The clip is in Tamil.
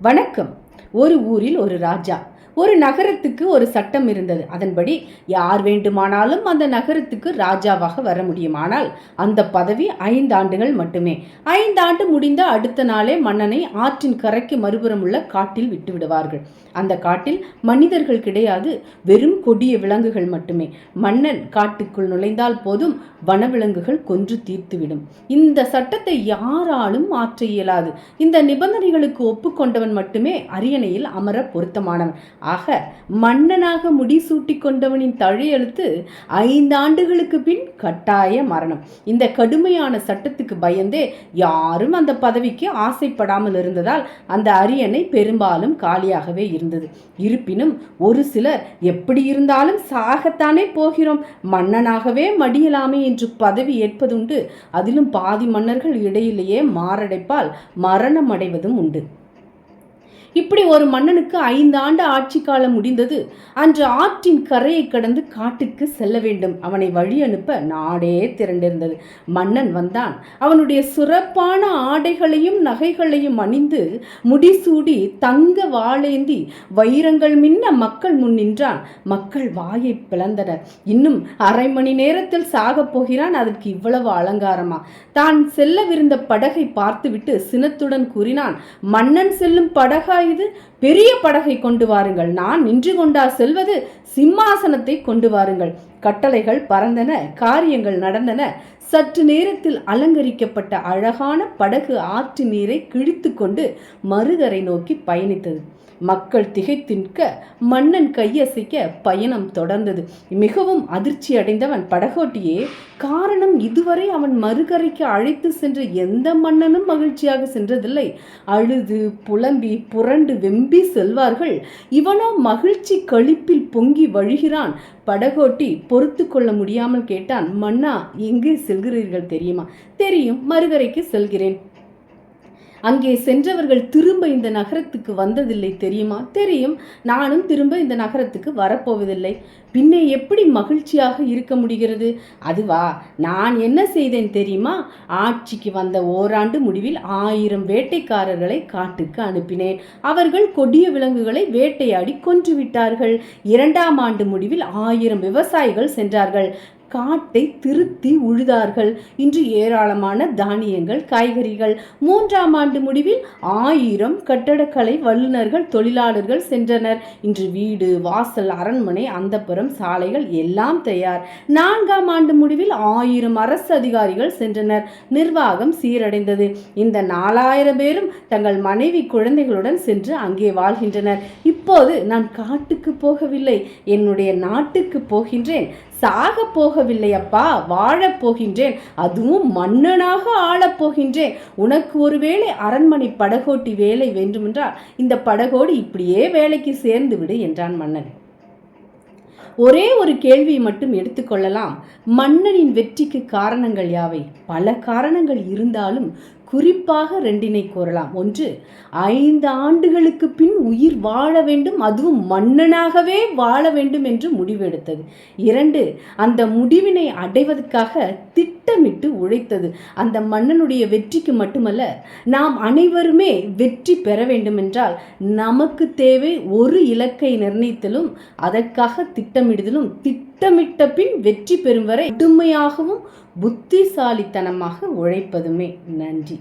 வணக்கம். ஒரு ஊரில் ஒரு ராஜா. ஒரு நகரத்துக்கு ஒரு சட்டம் இருந்தது. அதன்படி யார் வேண்டுமானாலும் அந்த நகரத்துக்கு ராஜாவாக வர முடியும். ஆனால் அந்த பதவி ஐந்து ஆண்டுகள் மட்டுமே. ஐந்தாண்டு முடிந்த அடுத்த நாளே மன்னனை ஆற்றின் கரைக்கு மறுபுறம் உள்ள காட்டில் விட்டு விடுவார்கள். அந்த காட்டில் மனிதர்கள் கிடையாது வெறும் கொடிய விலங்குகள் மட்டுமே. மன்னன் காட்டுக்குள் நுழைந்தால் போதும் வனவிலங்குகள் கொன்று தீர்த்துவிடும். இந்த சட்டத்தை யாராலும் மாற்ற இயலாது. இந்த நிபந்தனைகளுக்கு ஒப்புக்கொண்டவன் மட்டுமே அரியணையில் அமர பொருத்தமானவன். ஆக மன்னனாக முடிசூட்டி கொண்டவனின் தழையெழுத்து ஐந்தாண்டுகளுக்கு பின் கட்டாய மரணம். இந்த கடுமையான சட்டத்துக்கு பயந்தே யாரும் அந்த பதவிக்கு ஆசைப்படாமல் இருந்ததால் அந்த அரியணை பெரும்பாலும் காலியாகவே இருந்தது. இருப்பினும் ஒரு சிலர் எப்படி இருந்தாலும் சாகத்தானே போகிறோம் மன்னனாகவே மடியலாமே என்று பதவி ஏற்பதுண்டு அதிலும் பாதி மன்னர்கள் இடையிலேயே மாரடைப்பால் மரணம் அடைவதும் உண்டு. இப்படி ஒரு மன்னனுக்கு ஐந்து ஆண்டு ஆட்சி காலம் முடிந்தது. அன்று ஆற்றின் கரையை கடந்து காட்டுக்கு செல்ல வேண்டும். அவனை வழி அனுப்ப நாடே திரண்டிருந்தது. மன்னன் வந்தான். அவனுடைய சிறப்பான ஆடைகளையும் நகைகளையும் அணிந்து முடிசூடி தங்க வாழேந்தி வைரங்கள் மின்ன மக்கள் முன் நின்றான். மக்கள் வாயை பிளந்தனர். இன்னும் அரை மணி நேரத்தில் சாகப் போகிறான். அதற்கு இவ்வளவு அலங்காரமா? தான் செல்லவிருந்த படகை பார்த்துவிட்டு சினத்துடன் கூறினான். மன்னன் செல்லும் படகாய் ഇത് பெரிய படகை கொண்டு வாருங்கள். நான் நின்று கொண்டா செல்வது சிம்மாசனத்தை கொண்டு வாருங்கள். கட்டளைகள் பறந்தன காரியங்கள் நடந்தன. சற்று நேரத்தில் அலங்கரிக்கப்பட்ட அழகான படகு ஆற்று நீரை கிழித்து கொண்டு மறுகரை நோக்கி பயணித்தது. மக்கள் திகைத்தின்க மன்னன் கையசைக்க பயணம் தொடர்ந்தது. மிகவும் அதிர்ச்சி அடைந்தவன் படகோட்டியே காரணம் இதுவரை அவன் மறுகரைக்கு அழைத்து சென்ற எந்த மன்னனும் மகிழ்ச்சியாக சென்றதில்லை. அழுது புலம்பி புரண்டு வெம்பி செல்வார்கள். இவனோ மகிழ்ச்சி கழிப்பில் பொங்கி வழிகிறான். படகோட்டி பொறுத்து கொள்ள முடியாமல் கேட்டான். மன்னா எங்கே செல்கிறீர்கள் தெரியுமா? தெரியும். மறுகரைக்கு செல்கிறேன். அங்கே சென்றவர்கள் திரும்ப இந்த நகரத்துக்கு வந்ததில்லை தெரியுமா? தெரியும். நானும் திரும்ப இந்த நகரத்துக்கு வரப்போவதில்லை. பின்னே எப்படி மகிழ்ச்சியாக இருக்க முடிகிறது? அதுவா நான் என்ன செய்தேன் தெரியுமா? ஆட்சிக்கு வந்த ஓராண்டு முடிவில் ஆயிரம் வேட்டைக்காரர்களை காட்டுக்கு அனுப்பினேன். அவர்கள் கொடிய விலங்குகளை வேட்டையாடி கொன்று விட்டார்கள். இரண்டாம் ஆண்டு முடிவில் ஆயிரம் விவசாயிகள் சென்றார்கள். காட்டை திருத்தி உழுதார்கள். இன்று ஏராளமான தானியங்கள் காய்கறிகள். மூன்றாம் ஆண்டு முடிவில் ஆயிரம் கட்டடக்கலை வல்லுநர்கள் தொழிலாளர்கள் சென்றனர். இன்று வீடு வாசல் அரண்மனை அந்தப்புறம் சாலைகள் எல்லாம் தயார். நான்காம் ஆண்டு முடிவில் ஆயிரம் அரசு அதிகாரிகள் சென்றனர். நிர்வாகம் சீரடைந்தது. இந்த நாலாயிரம் பேரும் தங்கள் மனைவி குழந்தைகளுடன் சென்று அங்கே வாழ்கின்றனர். இப்போது நான் காட்டுக்கு போகவில்லை என்னுடைய நாட்டுக்கு போகின்றேன். சாக போகவில்லை அப்பா வாழப் போகின்றேன். அதுவும் மன்னனாக ஆளப் போகின்றேன். உனக்கு ஒருவேளை அரண்மனை படகோட்டி வேலை வேண்டுமென்றால் இந்த படகோடு இப்படியே வேலைக்கு சேர்ந்து விடு என்றான் மன்னன். ஒரே ஒரு கேள்வியை மட்டும் எடுத்துக்கொள்ளலாம் மன்னனின் வெற்றிக்கு காரணங்கள் யாவை? பல காரணங்கள் இருந்தாலும் குறிப்பாக ரெண்டினை கூறலாம் ஒன்று ஐந்து ஆண்டுகளுக்கு பின் உயிர் வாழ வேண்டும் அதுவும் மன்னனாகவே வாழ வேண்டும் என்று முடிவெடுத்தது. இரண்டு அந்த முடிவினை அடைவதற்காக திட்டமிட்டு உழைத்தது. அந்த மன்னனுடைய வெற்றிக்கு மட்டுமல்ல நாம் அனைவருமே வெற்றி பெற வேண்டும் என்றால் நமக்கு தேவை ஒரு இலக்கை நிர்ணயித்தலும் அதற்காக திட்டமிடுதலும் திட்ட திட்டமிட்ட பின் வெற்றி பெறும் வரை முழுமையாகவும் புத்திசாலித்தனமாக உழைப்பதுமே நன்றி.